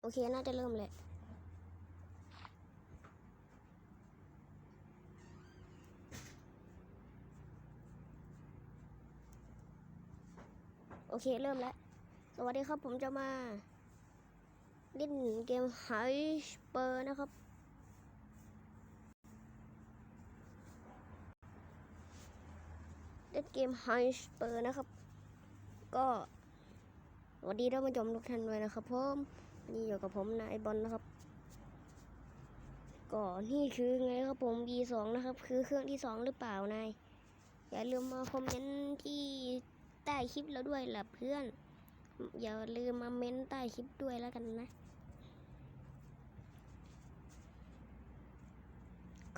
โอเค น่าจะเริ่มแหละโอเค เริ่มแล้ว สวัสดีครับผมจะมาเล่นเกมไฮสเปอร์นะครับ เล่นเกมไฮสเปอร์นะครับ ก็สวัสดีท่านผู้ชมทุกท่านด้วยนะครับผม นนี้อยู่กับผมนายบอลนะครับ ก็นี่คือไงครับผม B2 นะครับ คือเครื่องที่สองหรือเปล่านายอย่าลืมมาคอมเมนต์ที่ใต้คลิปเราด้วยล่ะเพื่อน อย่าลืมมาเม้นใต้คลิปด้วยแล้วกันนะ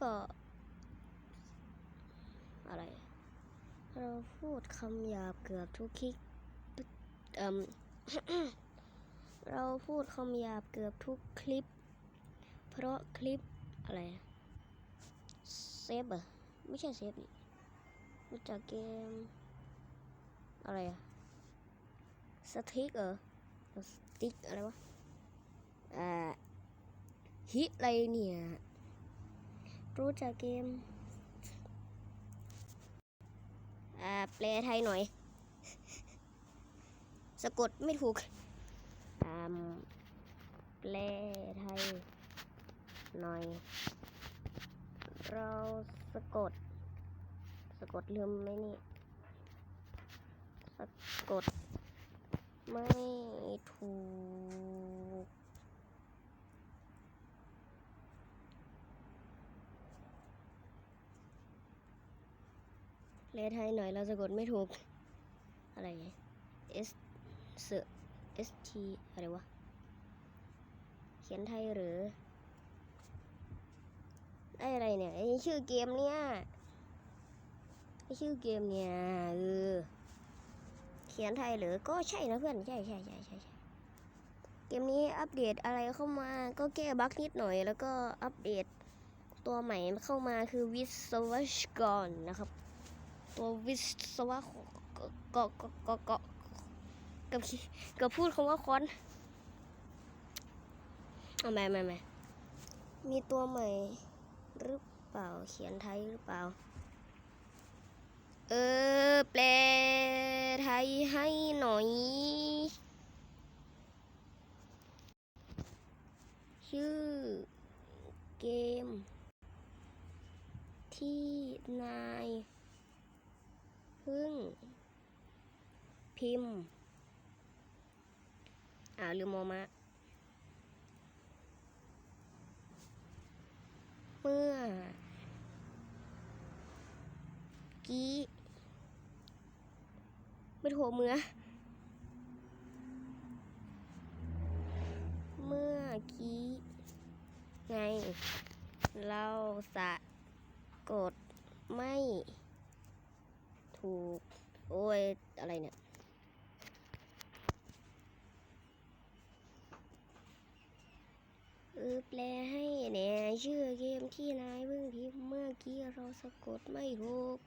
ก็อะไร เราพูดคำหยาบเกือบทุกคลิปเอ่ม เราพูดคำหยาบเกือบทุกคลิป เพราะคลิปอะไรเซฟเหรอไม่ใช่เซฟนี่รู้จักเกม อะไรอะสติ๊กเหรอสติ๊กอะไรวะอ่าฮิตอะไรเนี่ยรู้จักเกมอ่าแปลไทยหน่อย สะกดไม่ถูก อ่าแปลไทยหน่อย เราสะกด สะกดลืมไหมนี่ สะกด ไม่ถูก เลไทยหน่อยเราสะกดไม่ถูก อะไร S เสือ S T อะไรวะ เขียนไทยหรือไอ้อะไรเนี่ยไอ้ชื่อเกมเนี่ยไอ้ชื่อเกมเนี่ยเออเขียนไทยหรือก็ใช่นะเพื่อนใช่ใช่ใช่ใช่ใช่เกมนี้อัปเดตอะไรเข้ามา ก็แก้บั๊กนิดหน่อย แล้วก็อัปเดตตัวใหม่เข้ามาคือวิศวกรนะครับ ตัววิศวะก็ก็ก็ก็ก็ กับกับพูดคำว่าคอนเอาไม่ไม่ไม่มีตัวใหม่หรือเปล่า เขียนไทยหรือเปล่า เออ แปลไทยให้หน่อย ชื่อเกม ที่นาย พึ่ง พิมพ์ อ่าลืมมอมาเมื่อ กี้ไม่ถูกเมื่อ เมื่อกี้ ไง เราสะกดไม่ถูก โอ้ย อะไรเนี่ย เออแปลให้แหน่ชื่อเกมที่นายเพิ่งพิมพ์เมื่อกี้เราสะกดไม่ถูก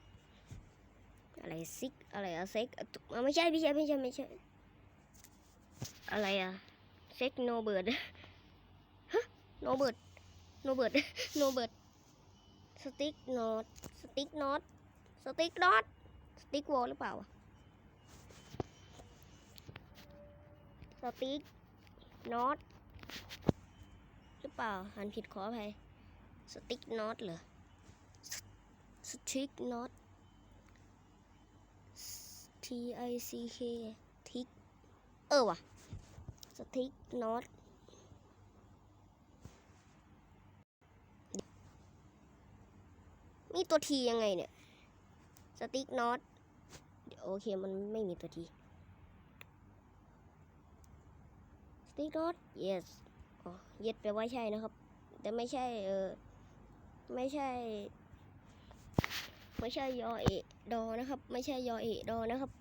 อะไรซิกอะไรอะเซ็กอะไม่ใช่ไม่ใช่ไม่ใช่ไม่ใช่ อะไรอะเซ็กโนเบิร์ดฮะโนเบิร์ดโนเบิร์ดโนเบิร์ดสติ๊กโนตสติ๊กโนตสติ๊กโนตสติ๊กวอลหรือเปล่าสติ๊กโนต รือเปล่าหันผิดขออภัยสติ๊กโนตเหรอสติ๊กโนต T I C K ทิกเออว่ะสติ๊กน็อตมีตัวทียังไงเนี่ย สติ๊กน็อตโอเค มันไม่มีตัวทีสติ๊กน็อต yes อ๋อ yes แปลว่าใช่นะครับ แต่ไม่ใช่เออไม่ใช่ ไม่ใช่ยอเอดอนะครับ ไม่ใช่ยอเอดอนะครับ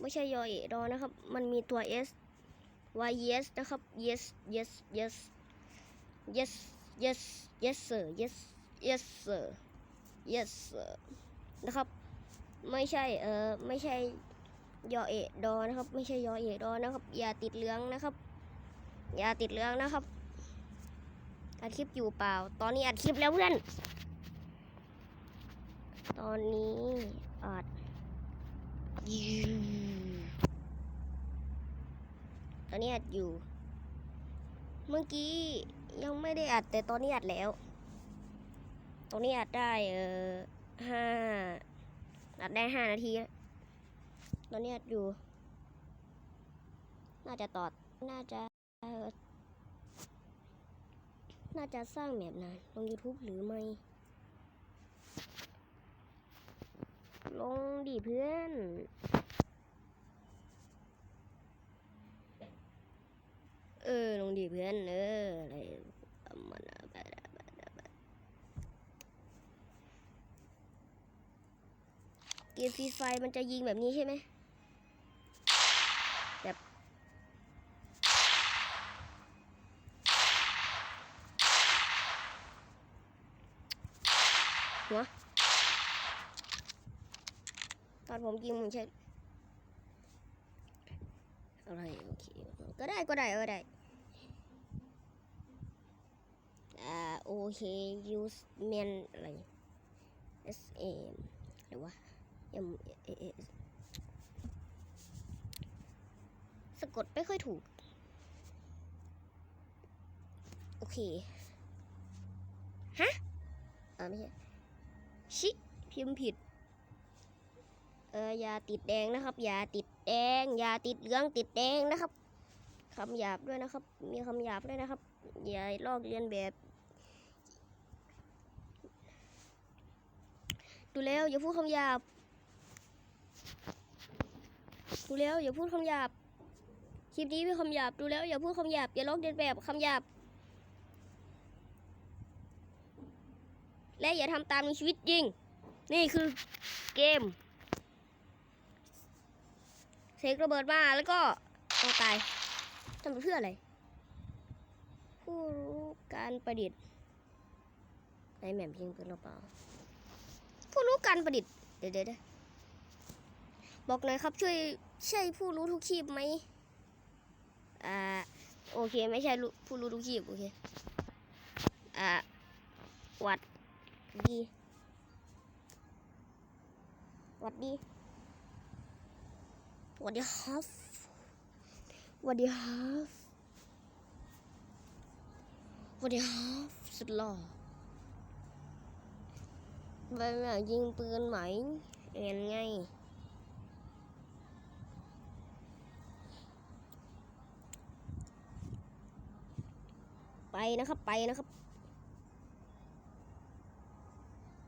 ไม่ใช่ยอเอดอนะครับ มันมีตัว s y yes นะครับ yes yes yes yes yes yes sir yes yes sir yes sir นะครับ ไม่ใช่เออไม่ใช่ยอเอดอนะครับ ไม่ใช่ยอเอดอนะครับ อย่าติดเหลืองนะครับ อย่าติดเรื่องนะครับ อัดคลิปอยู่เปล่า ตอนนี้อัดคลิปแล้วเพื่อน ตอนนี้อัดอยู่ตอนนี้อัดอยู่ เมื่อกี้ยังไม่ได้อัดแต่ตอนนี้อัดแล้ว ตอนนี้อัดได้เออห้าอัดได้ห้านาที ตอนนี้อัดอยู่ น่าจะตอด น่าจะ น่าจะสร้างแบบนั้นลง YouTube หรือไม่ ลงดิเพื่อนเออลงดิเพื่อนเอออะไรประมาณนั้นเกมฟรีไฟมันจะยิงแบบนี้ใช่ไหม หัว ตอนผมยิงมึงใช่อะไรโอเค ก็ได้ก็ได้ก็ได้อ่าโอเค use man อะไร s a m หรือว่า m a s สะกดไม่ค่อยถูก โอเค ฮะอ่าไม่ใช่ ชิพิมพ์ผิด เอออย่าติดแดงนะครับ อย่าติดแดง อย่าติดเหลืองติดแดงนะครับคำหยาบด้วยนะครับ มีคำหยาบด้วยนะครับ อย่าลอกเลียนแบบ ดูแล้วอย่าพูดคำหยาบ ดูแล้วอย่าพูดคำหยาบ คลิปนี้มีคำหยาบ ดูแล้วอย่าพูดคำหยาบ อย่าลอกเลียนแบบคำหยาบ และอย่าทำตามในชีวิตจริง นี่คือเกมเสกระเบิดมาแล้วก็เอาตายทำไปเพื่ออะไร ผู้รู้การประดิษฐ์ในแหม่มยิงปืนหรือเปล่า ผู้รู้การประดิษฐ์ เดี๋ยวเดี๋ยวเดี๋ยวบอกหน่อยครับช่วยใช่ผู้รู้ทุกชีพไหมอ่าโอเค ไม่ใช่ผู้รู้ทุกชีพโอเค อ่าวัด ดีหวัดดีสวัสดีครับสวัสดีครับสวัสดีครับสุดหล่อไปอยายิงปืนไหมเอ็นไงไปนะครับ ไปนะครับ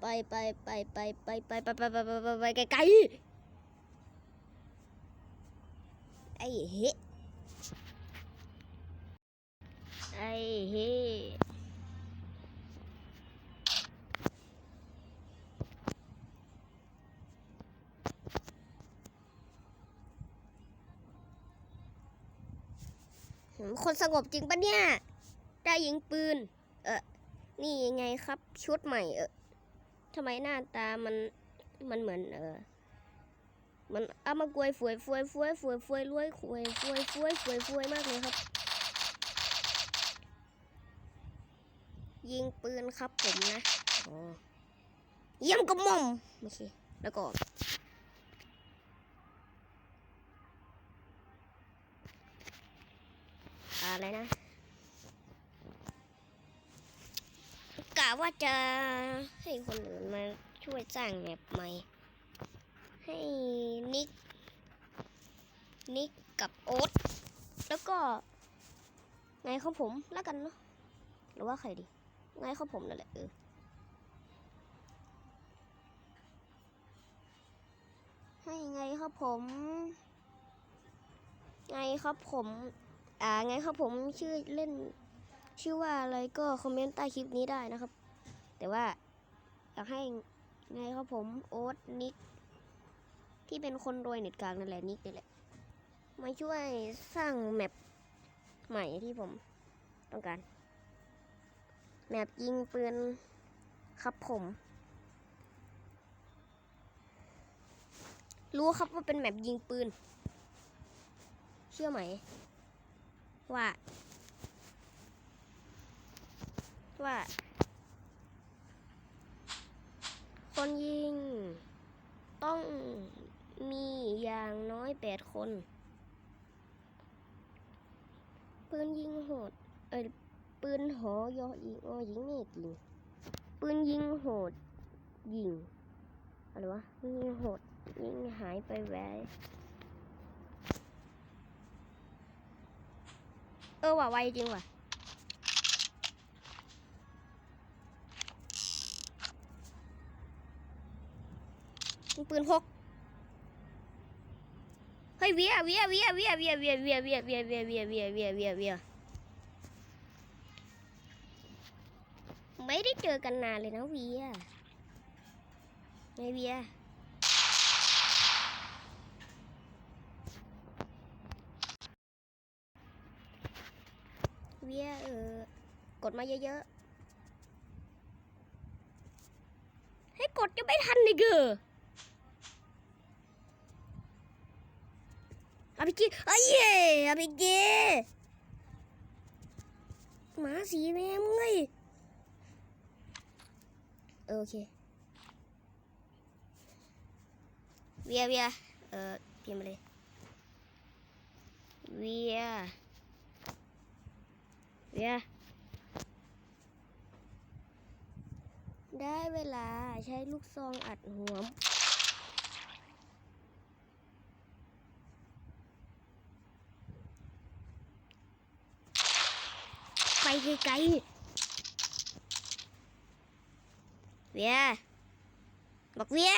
ไปไปไปไปไปไปไปไปไปไปไปไปไกลๆไอ้เฮไอ้เฮหืมคนสงบจริงปะเนี่ย ได้ยิงปืน เออนี่ยังไงครับ ชุดใหม่เออ ทำไมหน้าตามันมันเหมือนเออ มันเอามากวยฟวยฟวยฟวยฟวยฟวยรวยฟวยฟวยฟวยฟวยฟวยมากเลยครับ ยิงปืนครับผมนะเยี่ยมกระหม่อมโอเคแล้วก็อะไรนะ ว่าจะให้คนอื่นมาช่วยสร้างแมปใหม่ ให้นิก นิกกับโอ๊ตแล้วก็ไงเขาผมแล้วกันเนาะหรือว่าใครดีไงเขาผมนั่นแหละเออให้ไงครับผม ไงครับผม อ่าไงครับผมชื่อเล่น ชื่อว่าอะไรก็คอมเมนต์ใต้คลิปนี้ได้นะครับ แต่ว่าอยากให้ไงครับผมโอ๊ตนิก ที่เป็นคนรวยเน็ตกลางนั่นแหละนิกนี่แหละ มาช่วยสร้างแมปใหม่ที่ผมต้องการ แมปยิงปืนครับผม รู้ครับว่าเป็นแมปยิงปืน เชื่อไหม ว่า ว่า คนยิง ต้องมีอย่างน้อยแปดคนปืนยิงโหด เอ้ยปืนหอยอยิงอยิงนี่ยิงปืนยิงโหด ยิงอะไรวะยิงโหด ยิงหายไปแวเออว่ะไวจริงว่ะ ปืนพกเฮ้ยเวียเวียเวียเวียเวียเวียเวียเวียเวียเวียเวียเวียเวียเวียเวียไม่ได้เจอกันนานเลยนะเวียไงเวียเวียเออกดมาเยอะๆให้กดจะไม่ทันเลยเกอ อาพิกิเอ้ยเย่อาพิกิหมาสีแม่มึงไงเออโอเคเวียเวียเออพิมพ์มาเลยเวียเวียได้เวลาใช้ลูกซองอัดหัว ไปไกลๆเวียบอกเวีย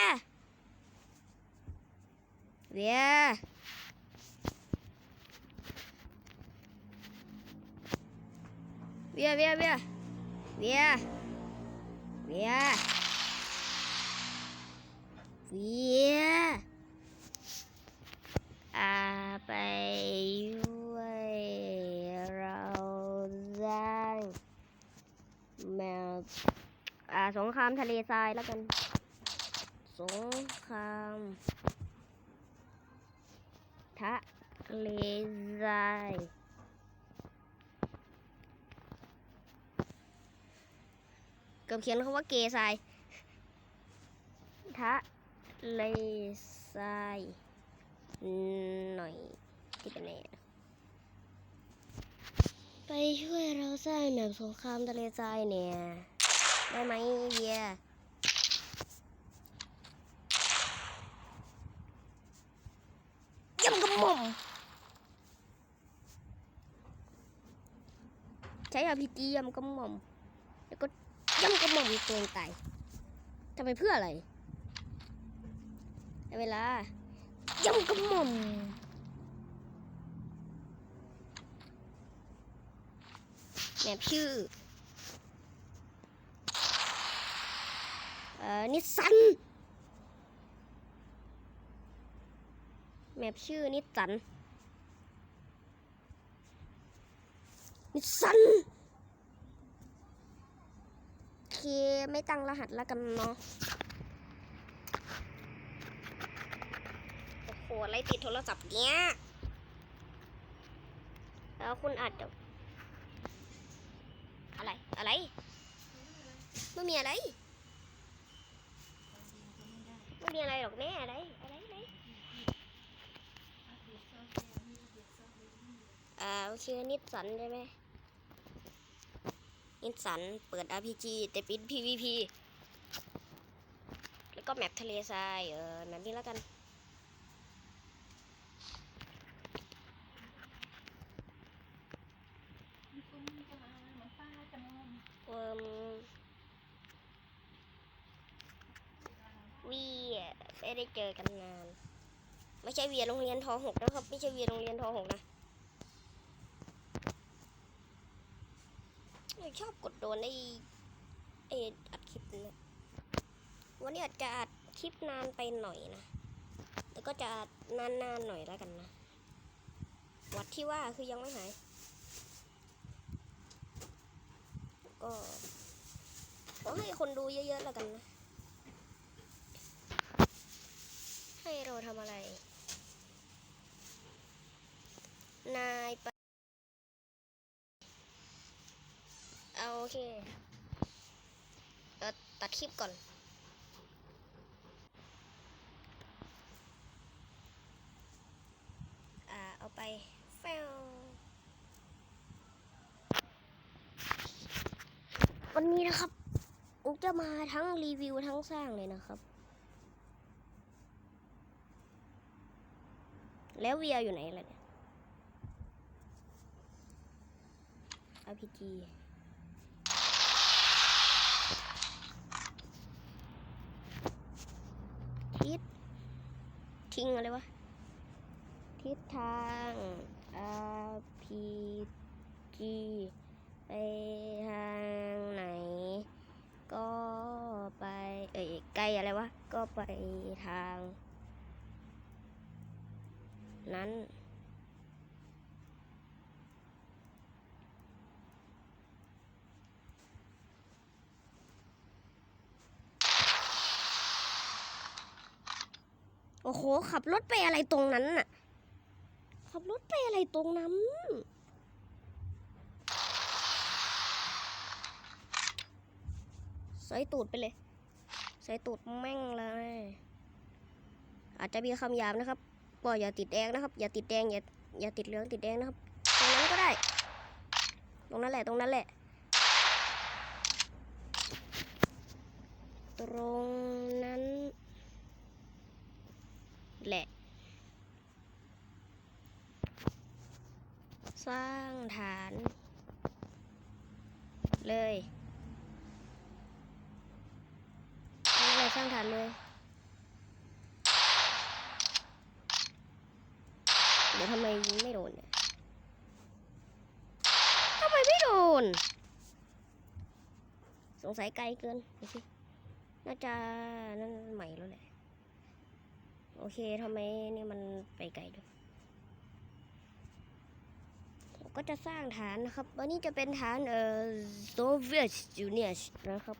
เวียเวียเวียเวียเวียเวียเวียอาไปด้วยเราได้ แมวอ่าสงครามทะเลทรายแล้วกัน สงครามทะเลทรายเกือบเขียนคำว่าเกทรายทะเลทรายหน่อยที่เป็นไง ช่วยเราสร้างแบบสงครามทะเลทรายเนี่ย ได้ไหมเวียยำกระหม่อมใช้อาพีจียำกระหม่อม แล้วก็ยำกระหม่อมตัวเองตายทำไปเพื่ออะไรเวลายำกระหม่อม แมปชื่อเอ่อนิสสันแมปชื่อนิสสันนิสสันโอเค ไม่ตั้งรหัสแล้วกันเนาะโอ้โหอะไรติดโทรศัพท์เนี้ยแล้วคุณอาจจะ อะไร ไม่มีอะไร ไม่มีอะไรหรอกแม่อะไร อะไรอะไรอ่าโอเคนิสสันใช่ไหมนิสสันเปิด RPG แต่ปิด PVP แล้วก็แมปทะเลทราย เออแมปนี้แล้วกัน เอิมวีไม่ได้ เจอกันนาน ไม่ใช่เวียโรงเรียนทหกนะครับ ไม่ใช่เวียโรงเรียนทหกนะชอบกดโดนไอ้ไอ้อัดคลิปนะวันนี้อาจจะอัดคลิปนานไปหน่อยนะแต่ก็จะอัดนานๆหน่อยแล้วกันนะวัดที่ว่าคือยังไม่หาย ก็ขอให้คนดูเยอะๆแล้วกันนะ ให้ เราทำอะไร นายไปเอาโอเคเตัดคลิปก่อนอ่าเอาไปแฟววันนี้นะครับ อุกจะมาทั้งรีวิวทั้งสร้างเลยนะครับ แล้วเวียอยู่ไหนล่ะเนี่ย RPG ทิศทิ้งอะไรวะ ทิศทาง RPG ไปทางไหน ก็ไป เอ้ยไกลอะไรวะ ก็ไปทาง นั้น โอ้โห ขับรถไปอะไรตรงนั้นน่ะ ขับรถไปอะไรตรงนั้นใส่ตูดไปเลย ใส่ตูดแม่งเลย อาจจะมีคำหยาบนะครับ ก็อย่าติดแดงนะครับ อย่าติดแดงอย่าอย่าติดเหลืองติดแดงนะครับ ตรงนั้นก็ได้ ตรงนั้นแหละตรงนั้นแหละ ตรงนั้น แหละ สร้างฐาน เลยอะไรสร้างฐานเลย เดี๋ยวทำไมยิงไม่โดนเนี่ยทำไมไม่โดน สงสัยไกลเกินดูสิน่าจะนั่นใหม่แล้วแหละ โอเคทำไมนี่มันไปไกลด้วยก็จะสร้างฐานนะครับ วันนี้จะเป็นฐานเอ่อโซเวียตยูเนียนะครับ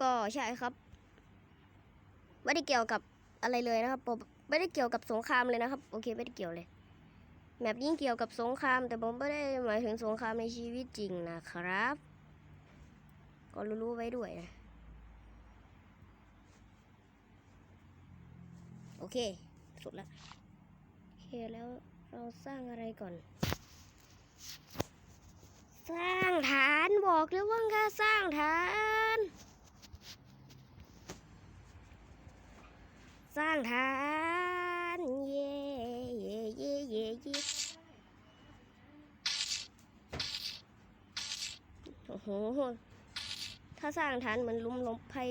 ก็ใช่ครับ ไม่ได้เกี่ยวกับอะไรเลยนะครับผมไม่ได้เกี่ยวกับสงครามเลยนะครับโอเคไม่ได้เกี่ยวเลยแบบยิ่งเกี่ยวกับสงคราม แต่ผมไม่ได้หมายถึงสงครามในชีวิตจริงนะครับ ก็รู้ๆไว้ด้วยนะโอเค สุดละโอเคแล้วเราสร้างอะไรก่อน สร้างฐานบอกเลยว่าค่สร้างฐาน สร้างฐาน เย่เย่เย่เย่เย่โอ้โห ถ้าสร้างฐานเหมือนลุมหลบภัย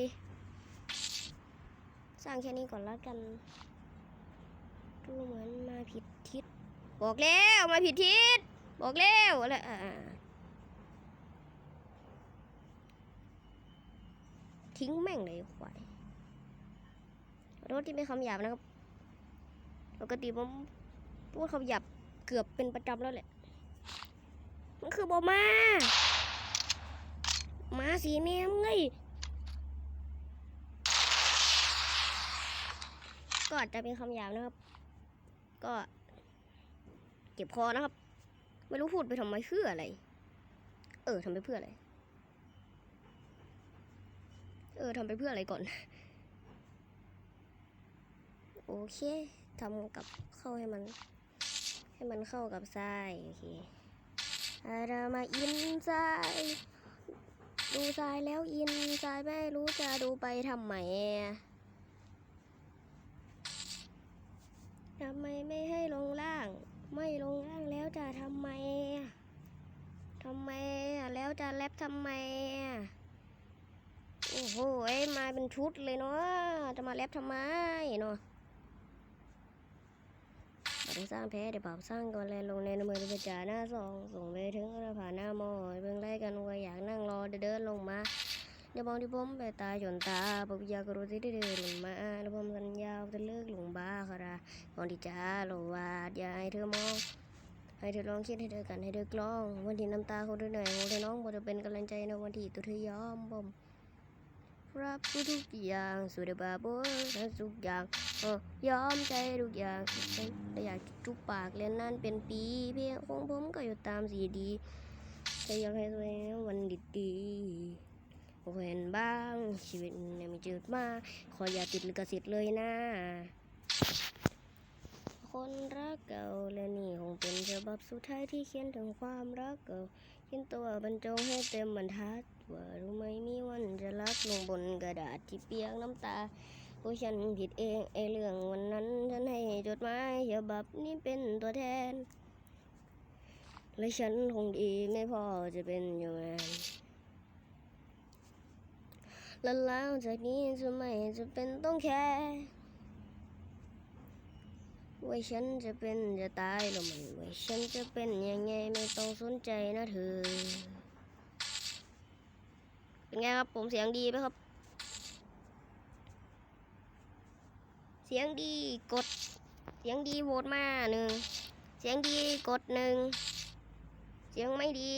สร้างแค่นี้ก่อนแล้วกัน ดูเหมือนมาผิดทิศ บอกแล้วมาผิดทิศ บอกแล้วอะไรอ่าทิ้งแม่งเลยควาย โทษที่ไม่คำหยาบนะครับ ปกติผมพูดคำหยาบเกือบเป็นประจำแล้วแหละ มันคือบอมามาสีแมวไงก็อาจจะเป็นคำหยาบนะครับ ก็เจ็บคอนะครับ ไม่รู้พูดไปทำไมเพื่ออะไร เออทำไปเพื่ออะไร เออทำไปเพื่ออะไรก่อน โอเคทำกับเข้าให้มัน ให้มันเข้ากับทรายโอเคอารามาอินทรายดูทรายแล้วอินทรายไม่รู้จะดูไปทำไมทำไมไม่ให้ลงล่าง ไม่ลงล่างแล้วจะทำไมทำไมแล้วจะแลบทำไมโอ้โหเอ้ยมาเป็นชุดเลยเนาะจะมาแลบทำไมเนาะ ได้สร้างแพ้เดี๋ยวเป่าสร้างก่อนแลนลงในน้ำมือเป็นจ่าหน้าซองส่งไปถึงหน้าผาหน้ามอเบิ่งไล่กันว่าอยากนั่งรอเดินลงมาเดี๋ยวมองที่ผมไปตาจนตาปบยากรู้ที่ได้เดินลงมาแล้วผมสัญญาวจะเลิกหลงบ้าคาราก่อนที่จะโลวาดยาให้เธอมองให้เธอลองคิดให้เธอกันให้เธอกล้อง วันที่น้ำตาเขาเธอหนื่อยของเธอน้องบ่จะเป็นกำลังใจในวันที่ตัวเธอยอมบ่ม รับรู้ทุกอย่างสุดบาบทั้งทุกอย่างเออยอมใจทุกอย่างแต่อยากจุบปากเรียนนั่นเป็นปีเพียงของผมก็อยู่ตามสีดีจะอยากให้ตัวเองวันดีๆโอ้เห็นบ้างชีวิตเนี่ยไม่จืดมากขออย่าติดลิขสิทธิ์เลยนะคนรักเก่าและนี่คงเป็นฉบับสุดท้ายที่เขียนถึงความรักเก่า ขียนตัวบรรจงให้เต็มบรรทัดว่ารู้ไหมมีวันจะรักลงบนกระดาษที่เปียกน้ำตาพวกฉันผิดเองไอเรื่องวันนั้นฉันให้จดหมายฉบับนี้เป็นตัวแทน และฉันคงดีไม่พอจะเป็นอยู่แมนและแล้วจากนี้จะไม่จะเป็นต้องแค่ ว่าฉันจะเป็นจะตายหรือไม่ว่าฉันจะเป็นยังไงไม่ต้องสนใจนะเธอ เป็นไงครับผมเสียงดีไหมครับ เสียงดีกด เสียงดีโหวตมาหนึ่ง เสียงดีกดหนึ่ง เสียงไม่ดี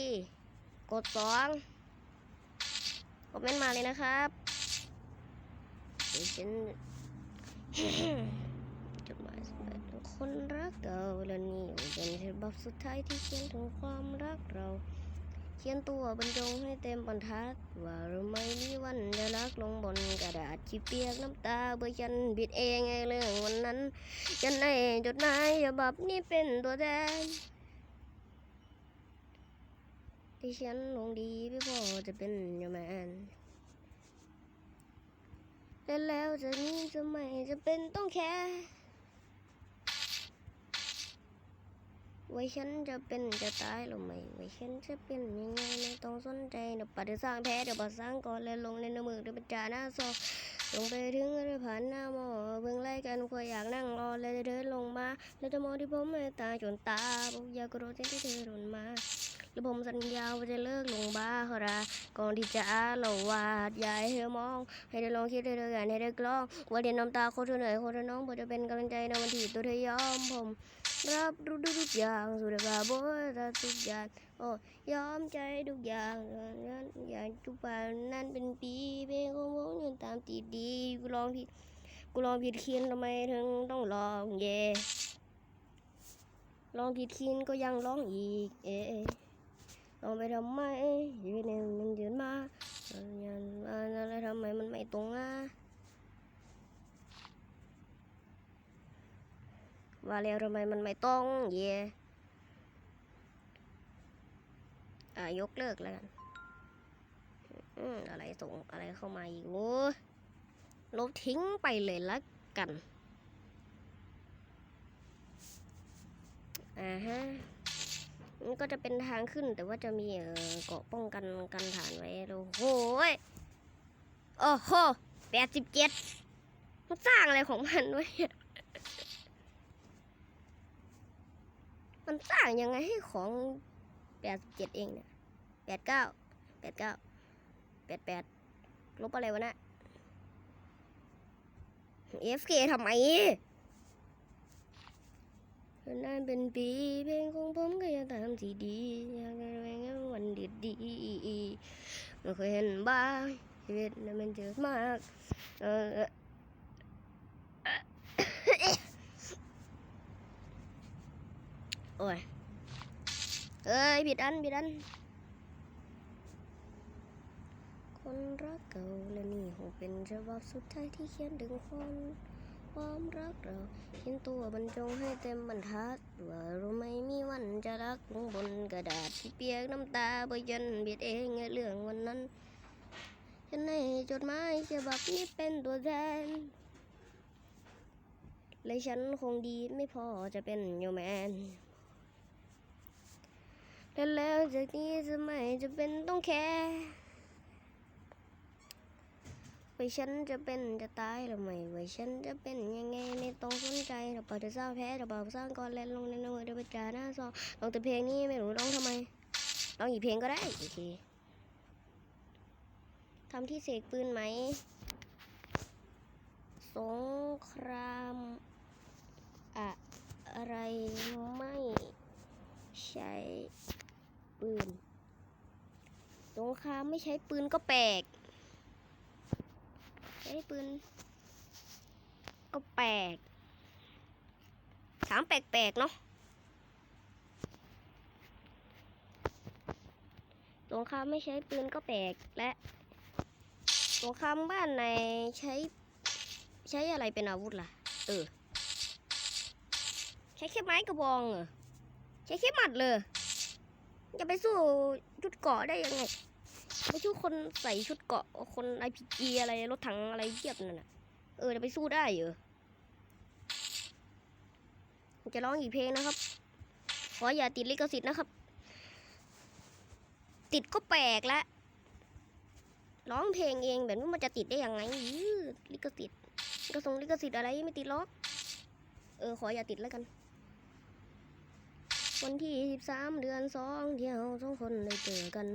กดสองคอมเมนต์มาเลยนะครับเดี๋ยวฉัน จดหมายสำหรับ เราและนี่เป็นฉบับสุดท้ายที่เขียนถึงความรักเรา เขียนตัวบรรจงให้เต็มบรรทัด ว่าเราไม่มีวันจะรักลงบนกระดาษที่เปียกน้ำตาเบื่อฉันผิดเองไงเรื่องวันนั้นฉันในจดหมายฉบับนี้เป็นตัวแทนที่ฉันลงดีไม่พอจะเป็นยางแมนและแล้วจากนี้จะไม่จะเป็นต้องแค่ ไว้ฉันจะเป็นจะตายหรือไม่ไว้ฉันจะเป็นยังไงไม่ต้องสนใจเดี๋ยวปัดสร้างแพ้เดี๋ยวปัดสร้างก่อนแล้วลงในมือเดี๋ยวปัดจ่าหน้าซอลงไปถึงเดี๋ยวผ่านหน้าหมอเบิ่งไล่กันคอยอยากนั่งรอแล้วเดินลงมา แล้วจะมองที่ผมไม่ตาจนตาบอกอยากกระโดดที่เธอโดนมาแล้วผมสัญญาว่าจะเลิกลงบ้าเขาราก่อนที่จะเราวาดยาให้เธอมอง ให้ได้ลองคิดให้เธอกันให้ได้กล้องว่าเดียวน้ำตาโคตรเหนื่อยโคตรน้องผมจะเป็นกำลังใจในวันที่ตัวเธอยอมผม รับรู้ทุกอย่างสุดาบรัทุกอย่างโอ้ยอมใจทุกอย่างนั้นอย่างทุกปานนั้นเป็นปีเพลงของผมยังตามติดดีกูลองผิดกูลองผิดเคียนทำไมถึงต้องลองเย่ลองผิดเคียนก็ยังร้องอีก เอลองไปทำไมชีวิตเนี่ยมันยืนมามันยันมาแล้วทำไมมันไม่ตรงอะ ว่าแล้วทำไมมันไม่ต้องเย่อ่ายกเลิกแล้วกัน อืมอะไรส่งอะไรเข้ามาอีกโอ้ยลบทิ้งไปเลยละกัน อ่าฮะมันก็จะเป็นทางขึ้นแต่ว่าจะมีเอ่อเกาะป้องกันกันฐานไว้โอ้โหยโอ้โหแปดสิบเจ็ดมันสร้างอะไรของมันไว้เนี่ย มันสร้างยังไงให้ของแปดเจ็ดเองเนี่ยแปดเก้าแปดเก้าแปดแปดลบอะไรวะนะเอฟเคทำไมนั่นเป็นปีเพลงของผมก็ยังตามสีดีอยากให้เป็นวันดีดีไม่เคยเห็นบ้างชีวิตนั้นมันเจอมาก เออ โอ้ยเอ้ยผิดอันผิดอัน คนรักเก่าและนี่คงเป็นฉบับสุดท้ายที่เขียนถึงคนความรักเราเขียนตัวบรรจงให้เต็มบรรทัดว่ารู้ไหมมีวันจะรักลงบนกระดาษที่เปียกน้ำตาเบยันผิดเองไงเรื่องวันนั้นฉันในจดหมายฉบับนี้เป็นตัวแทนและฉันคงดีไม่พอจะเป็นโยแมน และแล้วจากนี้จะไม่จะเป็นต้องแคร์ว่าฉันจะเป็นจะตายหรือไม่ไว่าฉันจะเป็นยังไงไม่ต้องสนใจเราเปิดจะสร้างแพ้เราเปิดสร้างก่อนแล้วลงในมือเดี๋ยวไปจ่าหน้าซองลองแต่เพลงนี้ไม่รู้ร้องทำไมร้องอีกเพลงก็ได้โอเคทำที่เสกปืนไหม สงครามอะอะไรไม่ใช้ ปืน สงครามไม่ใช้ปืนก็แปลก ใช้ปืน ก็แปลก ถามแปลกๆเนาะ สงครามไม่ใช้ปืนก็แปลกและ สงครามบ้านไหนใช้ ใช้อะไรเป็นอาวุธล่ะ เออ ใช้แค่ไม้กระบองเหรอใช้แค่หมัดเลย จะไปสู้ชุดเกาะได้ยังไงไปสู้คนใส่ชุดเกาะคนไอพีจีอะไรรถถังอะไรเทียบนั่นน่ะ เออจะไปสู้ได้เหรอจะร้องอีกเพลงนะครับ ขออย่าติดลิขสิทธิ์นะครับ ติดก็แปลกละร้องเพลงเองแบบนี้มันจะติดได้ยังไงลิขสิทธิ์กระทรงลิขสิทธิ์อะไรไม่ติดหรอกเออขออย่าติดแล้วกัน วันที่สิบสามเดือนสองเที่ยวสองคนได้เจอกัน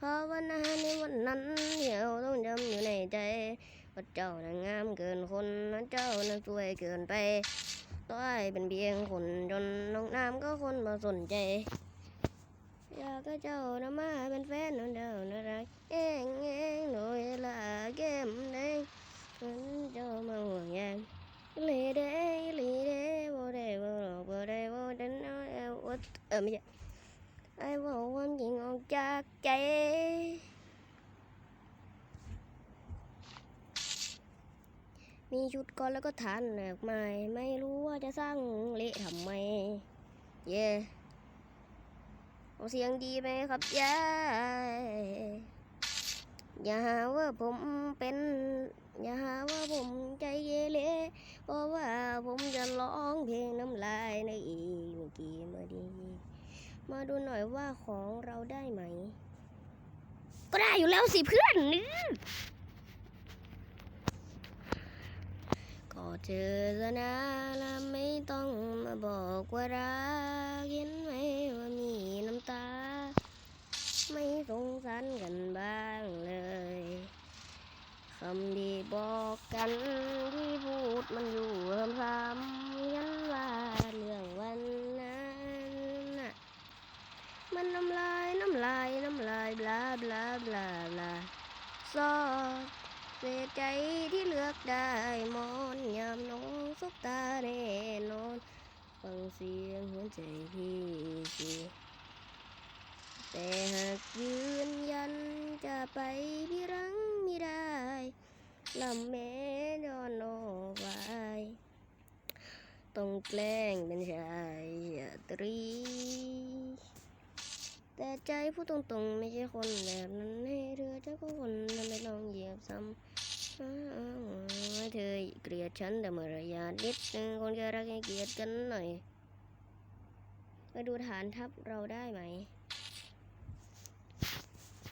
ภาวนาในวันนั้นเที่ยวต้องจำอยู่ในใจว่าเจ้าน่ะงามเกินคนนะเจ้าน่ะสวยเกินไปต้อยเป็นเพียงคนจนน้องน้ำก็คนมาสนใจ อยากให้เจ้านะมาเป็นแฟนของเจ้านะรักเองเองโดยละแก้มแดงมันเจ้ามาห่วงใยลีเดลีเดบ่ได้บ่หลอกบ่ได้บ่ดันเอาเอวอ ดเออไม่ใช่ไอ้บอกความจริงออกจากใจมีชุดก่อนแล้วก็ทานหนักใหม่ไม่รู้ว่าจะสร้างเละทำไม เย่เอาเสียงดีไหมครับยายอย่าหาว่าผมเป็น อย่าหาว่าผมใจเยเล เพราะว่าผมจะร้องเพลงน้ำลายในอีกไม่กี่เมื่อดี มาดูหน่อยว่าของเราได้ไหม ก็ได้อยู่แล้วสิเพื่อนนี่ก็เจอแล้วนะแล้วไม่ต้องมาบอกว่ารักเห็นไหมว่ามีน้ำตา ไม่สงสารกันบ้างเลย คำที่บอกกันที่พูดมันอยู่ซ้ำๆยันว่าเรื่องวันนั้นน่ะมันน้ำลายน้ำลายน้ำลายบลาบลาบลาบลาซอเสียใจที่เลือกได้มอนยามน้องสบตาแน่นอน ฟังเสียงหัวใจพี่สิ แต่หากยืนยันจะไปพี่รังไม่ได้ลำแม่ยอนโนไวต้องแกล้งเป็นชายตรี แต่ใจพูดตรงๆ ไม่ใช่คนแบบนั้นให้เธอเจะก็คนทำไมลองเหยียบซ้ำอ้าวให้เธอเกลียดฉันแต่เมื่อระยะนิดนึงคนแค่รักให้เกลียดกันหน่อยมาดูฐานทัพเราได้ไหม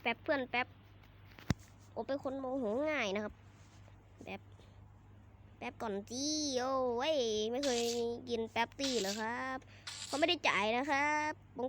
แป๊บเพื่อนแป๊บโอเป็นคนโมโหง่ายนะครับแป๊บแป๊บก่อนจี้โอ้ยไม่เคยกินแป๊บตี้เหรอครับเขาไม่ได้จ่ายนะครับผม